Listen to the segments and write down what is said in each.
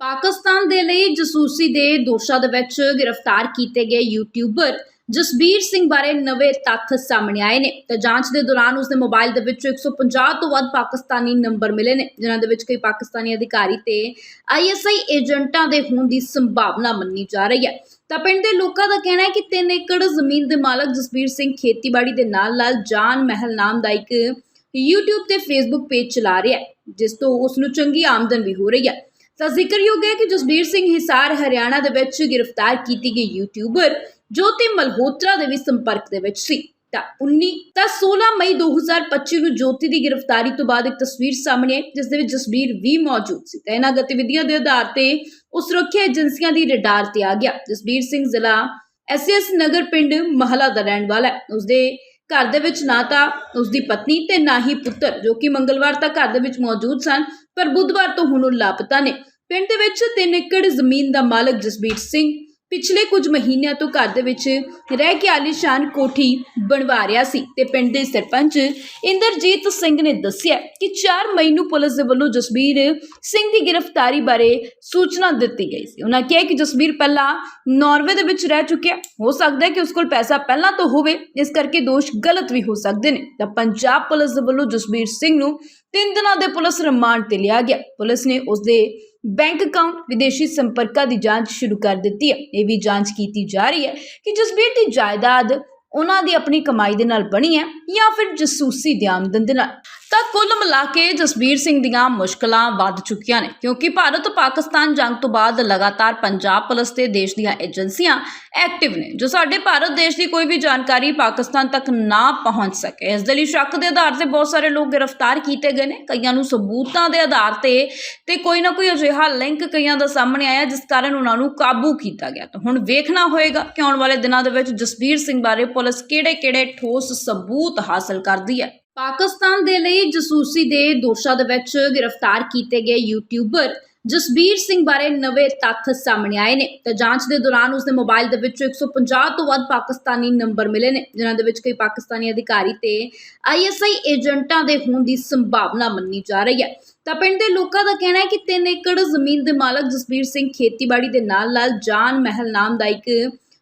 ਪਾਕਿਸਤਾਨ ਦੇ ਲਈ ਜਸੂਸੀ ਦੇ ਦੋਸ਼ਾਂ ਦੇ ਵਿੱਚ ਗ੍ਰਿਫਤਾਰ ਕੀਤੇ ਗਏ ਯੂਟਿਊਬਰ ਜਸਬੀਰ ਸਿੰਘ ਬਾਰੇ ਨਵੇਂ ਤੱਥ ਸਾਹਮਣੇ ਆਏ ਨੇ। ਤੇ ਜਾਂਚ ਦੇ ਦੌਰਾਨ ਉਸਦੇ ਮੋਬਾਈਲ ਦੇ ਵਿੱਚ 150 ਤੋਂ ਵੱਧ ਪਾਕਿਸਤਾਨੀ ਨੰਬਰ ਮਿਲੇ ਨੇ, ਜਿਨ੍ਹਾਂ ਦੇ ਵਿੱਚ ਕਈ ਪਾਕਿਸਤਾਨੀ ਅਧਿਕਾਰੀ ਤੇ ਆਈਐਸਆਈ ਏਜੰਟਾਂ ਦੇ ਹੋਣ ਦੀ ਸੰਭਾਵਨਾ ਮੰਨੀ ਜਾ ਰਹੀ ਹੈ। ਤਾਂ ਪਿੰਡ ਦੇ ਲੋਕਾਂ ਦਾ ਕਹਿਣਾ ਹੈ ਕਿ 3 ਏਕੜ ਜ਼ਮੀਨ ਦੇ ਮਾਲਕ ਜਸਬੀਰ ਸਿੰਘ ਖੇਤੀਬਾੜੀ ਦੇ ਨਾਲ-ਨਾਲ ਜਾਨ ਮਹਿਲ ਨਾਮ ਦਾ ਇੱਕ YouTube ਤੇ Facebook ਪੇਜ ਚਲਾ ਰਿਹਾ ਹੈ, ਜਿਸ ਤੋਂ ਉਸ ਨੂੰ ਚੰਗੀ ਆਮਦਨ ਵੀ ਹੋ ਰਹੀ ਹੈ। ਤਾਂ ਜ਼ਿਕਰਯੋਗ ਹੈ ਕਿ ਜਸਬੀਰ ਸਿੰਘ ਹਿਸਾਰ ਹਰਿਆਣਾ ਦੇ ਵਿੱਚ ਗ੍ਰਿਫਤਾਰ ਕੀਤੀ ਗਈ ਯੂਟਿਊਬਰ ਜੋਤੀ ਮਲਹੋਤਰਾ ਦੇ ਵੀ ਸੰਪਰਕ ਦੇ ਵਿੱਚ ਸੀ। ਤਾਂ 19 ਤਾਂ 16 ਮਈ 2025 ਨੂੰ ਜੋਤੀ ਦੀ ਗ੍ਰਿਫਤਾਰੀ ਤੋਂ ਬਾਅਦ ਇੱਕ ਤਸਵੀਰ ਸਾਹਮਣੇ ਆਈ, ਜਿਸ ਦੇ ਵਿੱਚ ਜਸਬੀਰ ਵੀ ਮੌਜੂਦ ਸੀ। ਤਾਂ ਇਹਨਾਂ ਗਤੀਵਿਧੀਆਂ ਦੇ ਆਧਾਰ ਤੇ ਉਹ ਸੁਰੱਖਿਆ ਏਜੰਸੀਆਂ ਦੀ ਰਡਾਰ ਤੇ ਆ ਗਿਆ। ਜਸਬੀਰ ਸਿੰਘ ਜ਼ਿਲ੍ਹਾ ਐਸਐਸ ਨਗਰ ਪਿੰਡ ਮਹਲਾ ਦਾ ਰਹਿਣ ਵਾਲਾ ਹੈ। ਉਸਦੇ ਘਰ ਦੇ ਵਿੱਚ ਨਾ ਤਾਂ ਉਸਦੀ ਪਤਨੀ ਤੇ ਨਾ ਹੀ ਪੁੱਤਰ, ਜੋ ਕਿ ਮੰਗਲਵਾਰ ਤੱਕ ਘਰ ਦੇ ਵਿੱਚ ਮੌਜੂਦ ਸਨ, ਪਰ ਬੁੱਧਵਾਰ ਤੋਂ ਹੁਣ ਉਹ ਲਾਪਤਾ ਨੇ। ਪਿੰਡ ਦੇ ਵਿੱਚ 3 ਏਕੜ ਜ਼ਮੀਨ ਦਾ ਮਾਲਕ ਜਸਬੀਰ ਸਿੰਘ ਪਿਛਲੇ ਕੁਝ ਮਹੀਨਿਆਂ ਤੋਂ ਘਰ ਦੇ ਵਿੱਚ ਰਹਿ ਕੇ ਆਲੀਸ਼ਾਨ ਕੋਠੀ ਬਣਵਾ ਰਿਹਾ ਸੀ ਤੇ ਪਿੰਡ ਦੇ ਸਰਪੰਚ ਇੰਦਰਜੀਤ ਸਿੰਘ ਨੇ ਦੱਸਿਆ ਕਿ 4 ਮਈ ਨੂੰ ਪੁਲਿਸ ਦੇ ਵੱਲੋਂ ਜਸਬੀਰ ਸਿੰਘ ਦੀ ਗ੍ਰਿਫਤਾਰੀ ਬਾਰੇ ਸੂਚਨਾ ਦਿੱਤੀ ਗਈ ਸੀ। ਉਹਨਾਂ ਕਿਹਾ ਕਿ ਜਸਬੀਰ ਪਹਿਲਾਂ ਨਾਰਵੇ ਦੇ ਵਿੱਚ ਰਹਿ ਚੁੱਕਿਆ। ਹੋ ਸਕਦਾ ਹੈ ਕਿ ਉਸ ਕੋਲ ਪੈਸਾ ਪਹਿਲਾਂ ਤੋਂ ਹੋਵੇ। ਇਸ ਕਰਕੇ ਦੋਸ਼ ਗਲਤ ਵੀ ਹੋ ਸਕਦੇ ਨੇ। ਤਾਂ ਪੰਜਾਬ ਪੁਲਿਸ ਦੇ ਵੱਲੋਂ ਜਸਬੀਰ ਸਿੰਘ ਨੂੰ ਤਿੰਨ ਦਿਨਾਂ ਦੇ ਪੁਲਿਸ ਰਿਮਾਂਡ ਤੇ ਲਿਆ ਗਿਆ। ਪੁਲਿਸ ਨੇ ਉਸ ਦੇ ਬੈਂਕ ਅਕਾਊਂਟ ਵਿਦੇਸ਼ੀ ਸੰਪਰਕਾਂ ਦੀ ਜਾਂਚ ਸ਼ੁਰੂ ਕਰ ਦਿੱਤੀ ਹੈ। ਇਹ ਵੀ ਜਾਂਚ ਕੀਤੀ ਜਾ ਰਹੀ ਹੈ ਕਿ ਜਸਬੀਰ ਦੀ ਜਾਇਦਾਦ ਉਹਨਾਂ ਦੀ ਆਪਣੀ ਕਮਾਈ ਦੇ ਨਾਲ ਬਣੀ ਹੈ ਜਾਂ ਫਿਰ ਜਸੂਸੀ ਦੀ ਆਮਦਨ ਦੇ ਨਾਲ। ਤਾਂ ਕੁੱਲ ਮਿਲਾ ਕੇ ਜਸਬੀਰ ਸਿੰਘ ਦੀਆਂ ਮੁਸ਼ਕਲਾਂ ਵੱਧ ਚੁੱਕੀਆਂ ਨੇ, ਕਿਉਂਕਿ ਭਾਰਤ ਪਾਕਿਸਤਾਨ ਜੰਗ ਤੋਂ ਬਾਅਦ ਲਗਾਤਾਰ ਪੰਜਾਬ ਪੁਲਿਸ ਤੇ ਦੇਸ਼ ਦੀਆਂ ਏਜੰਸੀਆਂ ਐਕਟਿਵ ਨੇ, ਜੋ ਸਾਡੇ ਭਾਰਤ ਦੇਸ਼ ਦੀ ਕੋਈ ਵੀ ਜਾਣਕਾਰੀ ਪਾਕਿਸਤਾਨ ਤੱਕ ਨਾ ਪਹੁੰਚ ਸਕੇ। ਇਸ ਦੇ ਲਈ ਸ਼ੱਕ ਦੇ ਆਧਾਰ ਤੇ ਬਹੁਤ ਸਾਰੇ ਲੋਕ ਗ੍ਰਿਫਤਾਰ ਕੀਤੇ ਗਏ ਨੇ, ਕਈਆਂ ਨੂੰ ਸਬੂਤਾਂ ਦੇ ਆਧਾਰ ਤੇ ਤੇ ਕੋਈ ਨਾ ਕੋਈ ਅਜਿਹਾ ਲਿੰਕ ਕਈਆਂ ਦਾ ਸਾਹਮਣੇ ਆਇਆ, ਜਿਸ ਕਾਰਨ ਉਹਨਾਂ ਨੂੰ ਕਾਬੂ ਕੀਤਾ ਗਿਆ। ਤਾਂ ਹੁਣ ਵੇਖਣਾ ਹੋਏਗਾ ਕਿ ਆਉਣ ਵਾਲੇ ਦਿਨਾਂ ਦੇ ਵਿੱਚ ਜਸਬੀਰ ਸਿੰਘ ਬਾਰੇ ਪੁਲਿਸ ਕਿਹੜੇ-ਕਿਹੜੇ ਠੋਸ ਸਬੂਤ ਹਾਸਲ ਕਰਦੀ ਹੈ। ਪਾਕਿਸਤਾਨ ਦੇ ਲਈ ਜਸੂਸੀ ਦੇ ਦੋਸ਼ਾਂ ਦੇ ਵਿੱਚ ਗ੍ਰਿਫਤਾਰ ਕੀਤੇ ਗਏ ਯੂਟਿਊਬਰ ਜਸਬੀਰ ਸਿੰਘ ਬਾਰੇ ਨਵੇਂ ਤੱਥ ਸਾਹਮਣੇ ਆਏ ਨੇ। ਤਾਂ ਜਾਂਚ ਦੇ ਦੌਰਾਨ ਉਸਦੇ ਮੋਬਾਈਲ ਦੇ ਵਿੱਚ 150 ਤੋਂ ਵੱਧ ਪਾਕਿਸਤਾਨੀ ਨੰਬਰ ਮਿਲੇ ਨੇ, ਜਿਨ੍ਹਾਂ ਦੇ ਵਿੱਚ ਕਈ ਪਾਕਿਸਤਾਨੀ ਅਧਿਕਾਰੀ ਤੇ ਆਈਐਸਆਈ ਏਜੰਟਾਂ ਦੇ ਹੋਣ ਦੀ ਸੰਭਾਵਨਾ ਮੰਨੀ ਜਾ ਰਹੀ ਹੈ। ਤਾਂ ਪਿੰਡ ਦੇ ਲੋਕਾਂ ਦਾ ਕਹਿਣਾ ਹੈ ਕਿ 3 ਏਕੜ ਜ਼ਮੀਨ ਦੇ ਮਾਲਕ ਜਸਬੀਰ ਸਿੰਘ ਖੇਤੀਬਾੜੀ ਦੇ ਨਾਲ-ਨਾਲ ਜਾਨ ਮਹਿਲ ਨਾਮ ਦਾ ਇੱਕ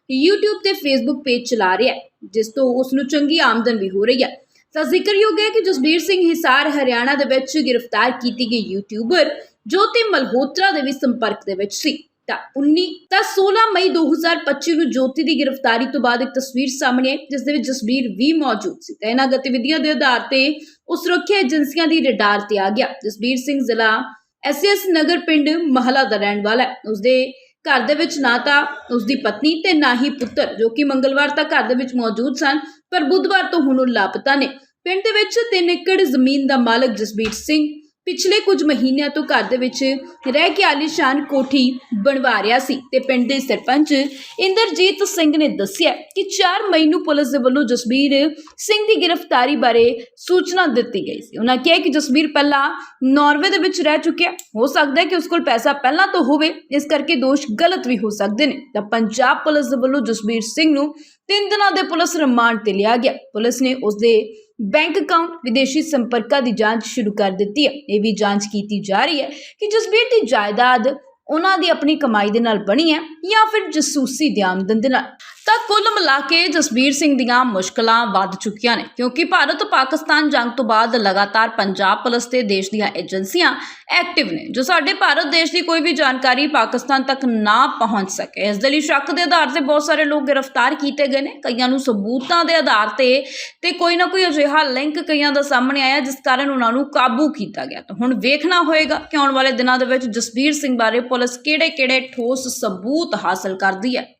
YouTube ਤੇ Facebook ਪੇਜ ਚਲਾ ਰਿਹਾ ਹੈ, ਜਿਸ ਤੋਂ ਉਸ ਨੂੰ ਚੰਗੀ ਆਮਦਨ ਵੀ ਹੋ ਰਹੀ ਹੈ। ਤਾਂ ਜ਼ਿਕਰਯੋਗ ਹੈ ਕਿ ਜਸਬੀਰ ਸਿੰਘ ਹਿਸਾਰ ਹਰਿਆਣਾ ਦੇ ਵਿੱਚ ਗ੍ਰਿਫਤਾਰ ਕੀਤੀ ਗਈ ਯੂਟਿਊਬਰ ਜੋਤੀ ਮਲਹੋਤਰਾ ਦੇ ਵੀ ਸੰਪਰਕ ਦੇ ਵਿੱਚ ਸੀ। ਤਾਂ 19 ਤਾਂ 16 ਮਈ 2025 ਨੂੰ ਜੋਤੀ ਦੀ ਗ੍ਰਿਫਤਾਰੀ ਤੋਂ ਬਾਅਦ ਇੱਕ ਤਸਵੀਰ ਸਾਹਮਣੇ ਆਈ, ਜਿਸ ਦੇ ਵਿੱਚ ਜਸਬੀਰ ਵੀ ਮੌਜੂਦ ਸੀ। ਤਾਂ ਇਹਨਾਂ ਗਤੀਵਿਧੀਆਂ ਦੇ ਆਧਾਰ ਤੇ ਉਸ ਸੁਰੱਖਿਆ ਏਜੰਸੀਆਂ ਦੀ ਰਡਾਰ ਤੇ ਆ ਗਿਆ। ਜਸਬੀਰ ਸਿੰਘ ਜ਼ਿਲ੍ਹਾ ਐਸਐਸ ਨਗਰ ਪਿੰਡ ਮਹਲਾ ਦਾ ਰਹਿਣ ਵਾਲਾ ਹੈ। ਉਸਦੇ ਘਰ ਦੇ ਵਿੱਚ ਨਾ ਤਾਂ ਉਸਦੀ ਪਤਨੀ ਤੇ ਨਾ ਹੀ ਪੁੱਤਰ, ਜੋ ਕਿ ਮੰਗਲਵਾਰ ਤੱਕ ਘਰ ਦੇ ਵਿੱਚ ਮੌਜੂਦ ਸਨ, ਪਰ ਬੁੱਧਵਾਰ ਤੋਂ ਹੁਣ ਉਹ ਲਾਪਤਾ ਨੇ। ਪਿੰਡ ਦੇ ਵਿੱਚ 3 ਏਕੜ ਜ਼ਮੀਨ ਦਾ ਮਾਲਕ ਜਸਬੀਰ ਸਿੰਘ ਪਿਛਲੇ ਕੁਝ ਮਹੀਨਿਆਂ ਤੋਂ ਘਰ ਦੇ ਵਿੱਚ ਰਹਿ ਕੇ ਆਲੀਸ਼ਾਨ ਕੋਠੀ ਬਣਵਾ ਰਿਹਾ ਸੀ ਤੇ ਪਿੰਡ ਦੇ ਸਰਪੰਚ ਇੰਦਰਜੀਤ ਸਿੰਘ ਨੇ ਦੱਸਿਆ ਕਿ 4 ਮਈ ਨੂੰ ਪੁਲਿਸ ਦੇ ਵੱਲੋਂ ਜਸਬੀਰ ਸਿੰਘ ਦੀ ਗ੍ਰਿਫਤਾਰੀ ਬਾਰੇ ਸੂਚਨਾ ਦਿੱਤੀ ਗਈ ਸੀ। ਉਹਨਾਂ ਕਿਹਾ ਕਿ ਜਸਬੀਰ ਪਹਿਲਾਂ ਨਾਰਵੇ ਦੇ ਵਿੱਚ ਰਹਿ ਚੁੱਕਿਆ। ਹੋ ਸਕਦਾ ਹੈ ਕਿ ਉਸ ਕੋਲ ਪੈਸਾ ਪਹਿਲਾਂ ਤੋਂ ਹੋਵੇ। ਇਸ ਕਰਕੇ ਦੋਸ਼ ਗਲਤ ਵੀ ਹੋ ਸਕਦੇ ਨੇ। ਤਾਂ ਪੰਜਾਬ ਪੁਲਿਸ ਦੇ ਵੱਲੋਂ ਜਸਬੀਰ ਸਿੰਘ ਨੂੰ ਤਿੰਨ ਦਿਨਾਂ ਦੇ ਪੁਲਿਸ ਰਿਮਾਂਡ ਤੇ ਲਿਆ ਗਿਆ। ਪੁਲਿਸ ਨੇ ਉਸ ਦੇ ਬੈਂਕ ਅਕਾਊਂਟ ਵਿਦੇਸ਼ੀ ਸੰਪਰਕਾਂ ਦੀ ਜਾਂਚ ਸ਼ੁਰੂ ਕਰ ਦਿੱਤੀ ਹੈ। ਇਹ ਵੀ ਜਾਂਚ ਕੀਤੀ ਜਾ ਰਹੀ ਹੈ ਕਿ ਜਸਬੀਰ ਦੀ ਜਾਇਦਾਦ ਉਹਨਾਂ ਦੀ ਆਪਣੀ ਕਮਾਈ ਦੇ ਨਾਲ ਬਣੀ ਹੈ ਜਾਂ ਫਿਰ ਜਸੂਸੀ ਦੇ ਆਮਦਨ ਦੇ ਨਾਲ। ਤਾਂ ਕੁੱਲ ਮਿਲਾ ਕੇ ਜਸਬੀਰ ਸਿੰਘ ਦੀਆਂ ਮੁਸ਼ਕਲਾਂ ਵੱਧ ਚੁੱਕੀਆਂ ਨੇ, ਕਿਉਂਕਿ ਭਾਰਤ ਪਾਕਿਸਤਾਨ ਜੰਗ ਤੋਂ ਬਾਅਦ ਲਗਾਤਾਰ ਪੰਜਾਬ ਪੁਲਿਸ ਤੇ ਦੇਸ਼ ਦੀਆਂ ਏਜੰਸੀਆਂ ਐਕਟਿਵ ਨੇ, ਜੋ ਸਾਡੇ ਭਾਰਤ ਦੇਸ਼ ਦੀ ਕੋਈ ਵੀ ਜਾਣਕਾਰੀ ਪਾਕਿਸਤਾਨ ਤੱਕ ਨਾ ਪਹੁੰਚ ਸਕੇ। ਇਸ ਦੇ ਲਈ ਸ਼ੱਕ ਦੇ ਆਧਾਰ ਤੇ ਬਹੁਤ ਸਾਰੇ ਲੋਕ ਗ੍ਰਿਫਤਾਰ ਕੀਤੇ ਗਏ ਨੇ। ਕਈਆਂ ਨੂੰ ਸਬੂਤਾਂ ਦੇ ਆਧਾਰ ਤੇ ਤੇ ਕੋਈ ਨਾ ਕੋਈ ਅਜਿਹਾ ਲਿੰਕ ਕਈਆਂ ਦਾ ਸਾਹਮਣੇ ਆਇਆ, ਜਿਸ ਕਾਰਨ ਉਹਨਾਂ ਨੂੰ ਕਾਬੂ ਕੀਤਾ ਗਿਆ। ਤਾਂ ਹੁਣ ਵੇਖਣਾ ਹੋਏਗਾ ਕਿ ਆਉਣ ਵਾਲੇ ਦਿਨਾਂ ਦੇ ਵਿੱਚ ਜਸਬੀਰ ਸਿੰਘ ਬਾਰੇ ਪੁਲਿਸ ਕਿਹੜੇ-ਕਿਹੜੇ ਠੋਸ ਸਬੂਤ ਹਾਸਲ ਕਰਦੀ ਹੈ।